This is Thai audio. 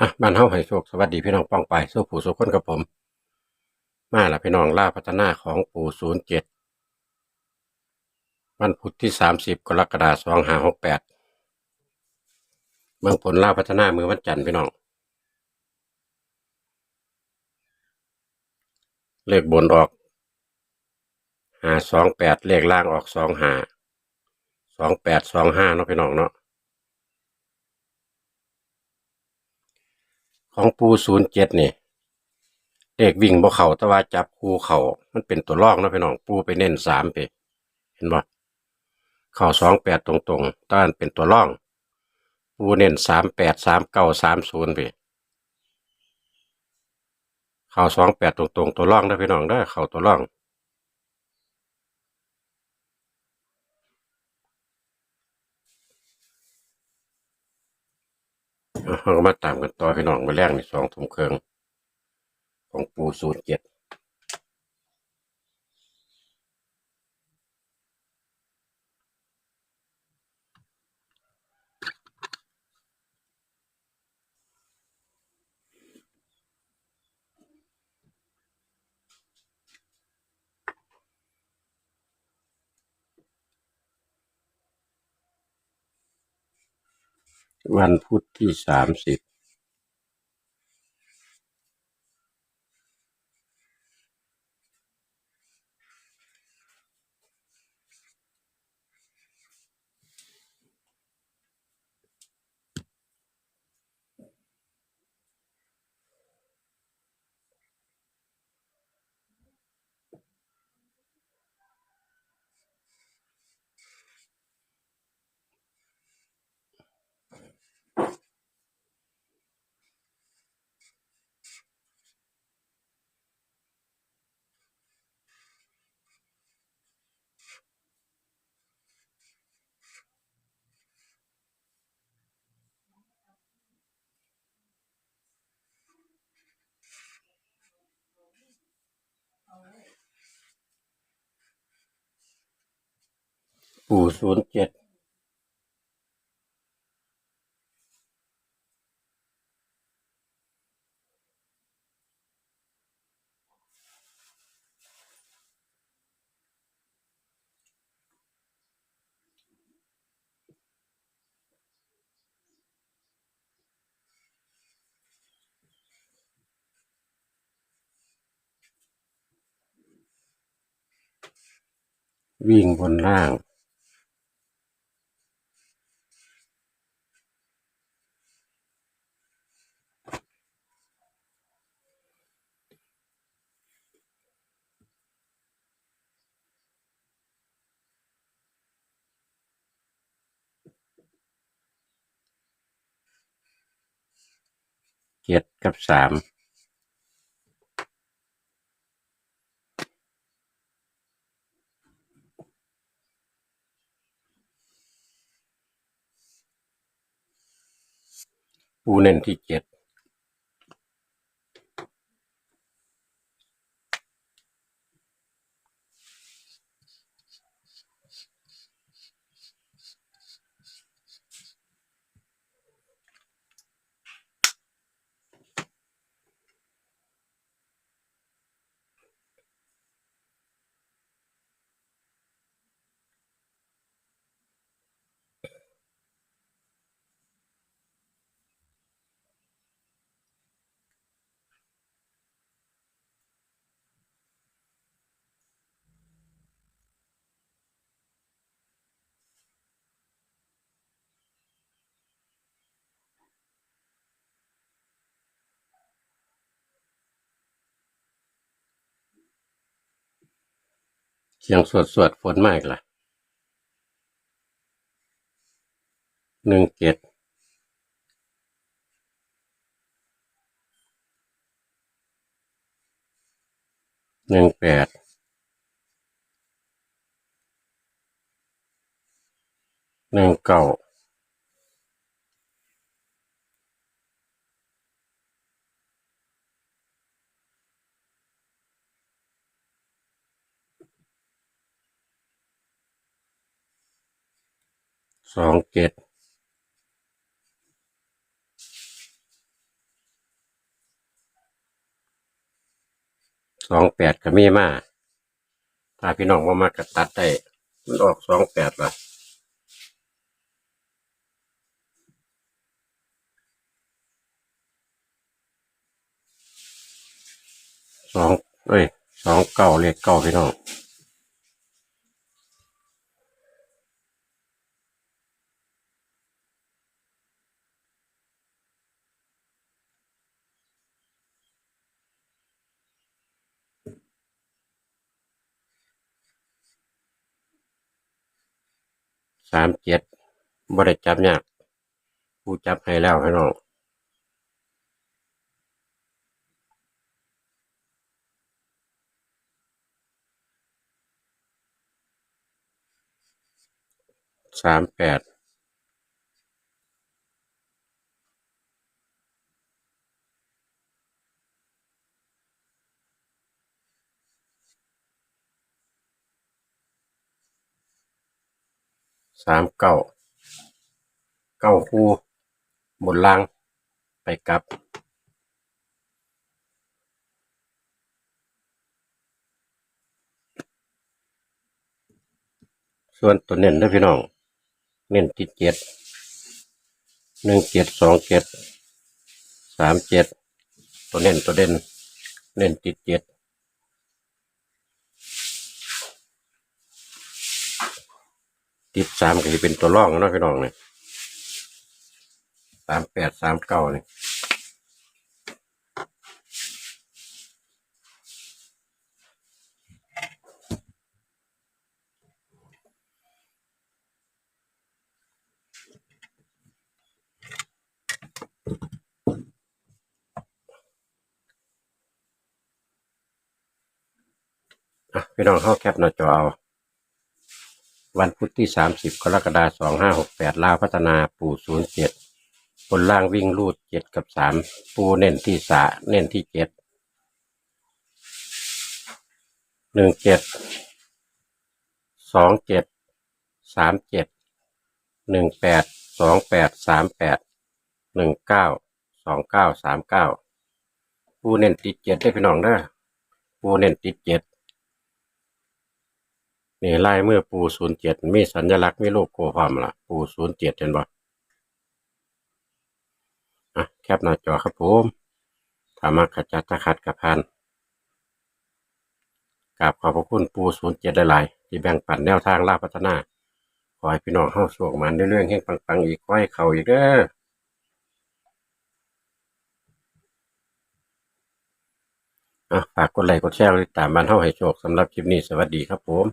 อะบ้านเฮาให้โชคสวัสดีพี่น้องป้องไปสู้ผู้สุขคนกับผม มาละพี่น้องล่าพัฒนาของปู่ศูนย์เจ็ดวันพุธที่สามสิบกรกฎาคมสองห้าหกแปดเมืองผลล่าพัฒนามือวันจันทร์พี่น้อง เลขบนออกหาสองแปดเลขล่างออกสองหาสองแปดสองห้าเนาะพี่น้องเนาะ ของปูศูนย์เจ็ดนี่เด็กวิ่งบ่เข่าแต่ว่าจับคูเข่ามันเป็นตัวลอกนะพี่น้องปูไปเน้นสามไป เห็นบ่เข่าสองแปดตรงๆต้านเป็นตัวล่อง ปูเน้นสามแปดสามเก้าสามศูนย์ไปเข่าสองแปดตรงๆ ตัวล่องได้พี่น้องได้เข่าตัวล่อง เอาเราก็มาตามกันต่อพี่น้องมาแรกในสองทุ่มครึ่งของปูสูตรเจ็ด วันพุธที่สามสิบ ปูศูนย์เจ็ดวิ่งบนล่าง เจ็ดกับสามปูเน้นที่เจ็ด ยงสวดสวดฝนมากล่ะหนึ่งเจ็ดหนึ่งแปดหนึ่งเก้า สองเจ็ดสองแปดก็มีมาถ้าพี่น้องว่ามากระตัดได้ มันออกสองแปดละสองเอ้ยสองเก้าเลขเก้าพี่น้อง สามเจ็ดบ่ได้จับยากผู้จับให้แล้วให้น้องสามแปด สามเก้าเก้าคู่บนล่างไปกลับ ส่วนตัวเน้นนะพี่น้อง เน้นที่เจ็ดหนึ่งเจ็ดสองเจ็ดสามเจ็ดตัวเน้นตัวเด่นเน้นติดเจ็ด ติดสามก็จะเป็นตัวร่องเนาะพี่น้องเนี่ยสามแปดสามเก้าเนี่ยอะพี่น้องเข้าแคปหน้าจอเอา วันพุธที่สามสิบกรกฎาสองห้าหกแปดลาวพัฒนาปู่ศูนย์เจ็ดบนล่างวิ่งรูดเจ็ดกับสามปูเน้นที่สาเน้นที่เจ็ดหนึ่งเจ็ดสองเจ็ดสามเจ็ดหนึ่งแปดสองแปดสามแปดหนึ่งเก้าสองเก้าสามเก้าปูเน้นติดเจ็ดได้พี่น้องเด้อปูเน้นติดเจ็ด นี่ลายมือปูศูนย์เจ็ดมีสัญลักษณ์มีโลโก้พร้อมละปูศูนย์เจ็ดเห็นบ่อะแคปหน้าจอครับผมถามาขจัดตะขัดกับพันกราบขอบพระคุณปูศูนย์เจ็ดหลายๆที่แบ่งปันแนวทางลาพัฒนา ขอให้พี่น้องเข้าโชคมันเรื่องๆเฮงปังๆอีกขอให้เขาอีกเด้ออะฝากกดไลค์กดแชร์ติดตามบ้านเฮาให้โชคสำหรับคลิปนี้สวัสดีครับผม